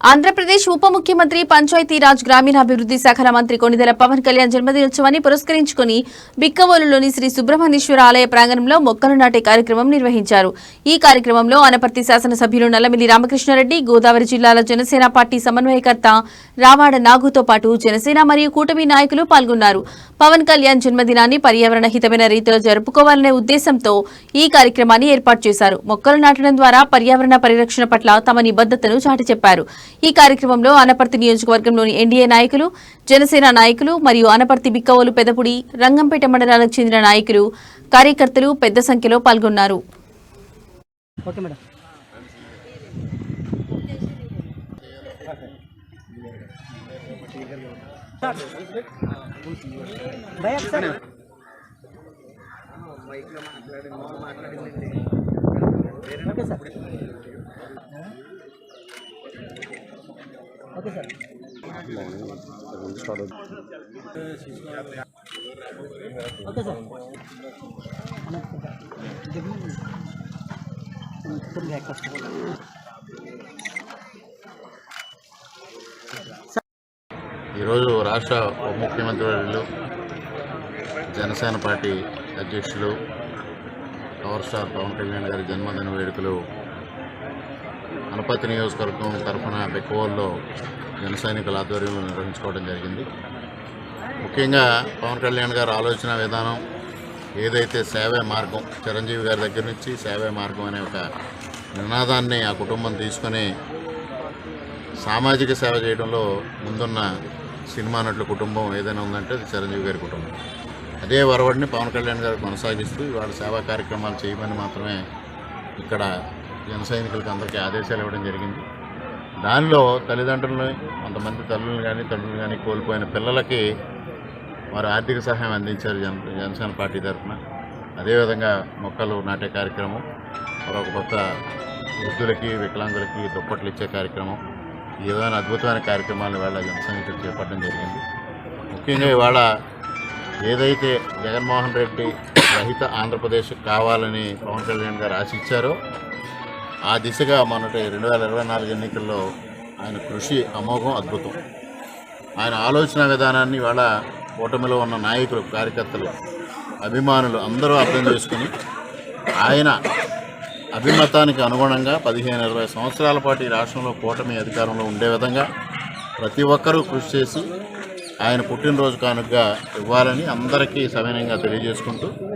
ఆంధ్రప్రదేశ్ ఉప ముఖ్యమంత్రి పంచాయతీరాజ్ గ్రామీణాభివృద్ది శాఖల మంత్రి కొణిదెల పవన్ కళ్యాణ్ జన్మదినోత్సవాన్ని పురస్కరించుకుని బిక్కవోలులోని శ్రీ సుబ్రహ్మణ్యేశ్వర ఆలయ ప్రాంగణంలో మొక్కలు నాటే కార్యక్రమం నిర్వహించారు. ఈ కార్యక్రమంలో అనపర్తి శాసనసభ్యులు నల్లమిల్లి రామకృష్ణారెడ్డి గోదావరి జిల్లాల జనసేన పార్టీ సమన్వయకర్త రావాడ నాగుతో పాటు జనసేన మరియు కూటమి నాయకులు పాల్గొన్నారు. పవన్ కళ్యాణ్ జన్మదినాన్ని పర్యావరణ హితమైన రీతిలో జరుపుకోవాలనే ఉద్దేశంతో ఈ కార్యక్రమాన్ని ఏర్పాటు చేశారు. మొక్కలు నాటడం ద్వారా పర్యావరణ పరిరక్షణ పట్ల తమ నిబద్దతను చాటి చెప్పారు ఈ కార్యక్రమంలో అనపర్తి నియోజకవర్గంలోని ఎన్డీఏ నాయకులు జనసేన నాయకులు మరియు అనపర్తి బిక్కవోలు పెదపుడి రంగంపేట మండలాలకు చెందిన నాయకులు కార్యకర్తలు పెద్ద సంఖ్యలో పాల్గొన్నారు. Okay sir. Okay sir. Okay sir. ఈరోజు రాష్ట్ర ఉప ముఖ్యమంత్రి వర్యులు జనసేన పార్టీ అధ్యక్షులు పవర్ స్టార్ పవన్ కళ్యాణ్ గారి జన్మదిన వేడుకలు అనపతి నియోజకవర్గం తరఫున బెక్కువల్లో జన సైనికుల ఆధ్వర్యంలో నిర్వహించుకోవడం జరిగింది. ముఖ్యంగా పవన్ కళ్యాణ్ గారి ఆలోచన విధానం ఏదైతే సేవే మార్గం చిరంజీవి గారి దగ్గర నుంచి సేవే మార్గం అనే ఒక నినాదాన్ని ఆ కుటుంబం తీసుకొని సామాజిక సేవ చేయడంలో ముందున్న సినిమా నటుల కుటుంబం ఏదైనా ఉందంటే అది చిరంజీవి గారి కుటుంబం. అదే వరవడిని పవన్ కళ్యాణ్ గారు కొనసాగిస్తూ ఇవాళ సేవా కార్యక్రమాలు చేయమని మాత్రమే ఇక్కడ జన సైనికులకి అందరికీ ఆదేశాలు ఇవ్వడం జరిగింది. దానిలో తల్లిదండ్రులని కొంతమంది తల్లులు కానీ తండ్రులు కానీ కోల్పోయిన పిల్లలకి వారు ఆర్థిక సహాయం అందించారు జన జనసేన పార్టీ తరఫున. అదేవిధంగా మొక్కలు నాటే కార్యక్రమం మరొక కొత్త వృద్ధులకి వికలాంగులకి దుప్పట్లు ఇచ్చే కార్యక్రమం ఈ అద్భుతమైన కార్యక్రమాలు ఇవాళ జనసైనికులు చేపట్టడం జరిగింది. ముఖ్యంగా ఇవాళ ఏదైతే జగన్మోహన్ రెడ్డి రహిత ఆంధ్రప్రదేశ్ కావాలని పవన్ కళ్యాణ్ గారు ఆశించారో ఆ దిశగా మొన్నటి రెండు వేల ఇరవై నాలుగు ఎన్నికల్లో ఆయన కృషి అమోఘం అద్భుతం. ఆయన ఆలోచన విధానాన్ని ఇవాళ కూటమిలో ఉన్న నాయకులు కార్యకర్తలు అభిమానులు అందరూ అర్థం చేసుకుని ఆయన అభిమతానికి అనుగుణంగా పదిహేను ఇరవై సంవత్సరాల పాటు ఈ రాష్ట్రంలో కూటమి అధికారంలో ఉండే విధంగా ప్రతి ఒక్కరూ కృషి చేసి ఆయన పుట్టినరోజు కానుకగా ఇవ్వాలని అందరికీ సవినయంగా తెలియజేసుకుంటూ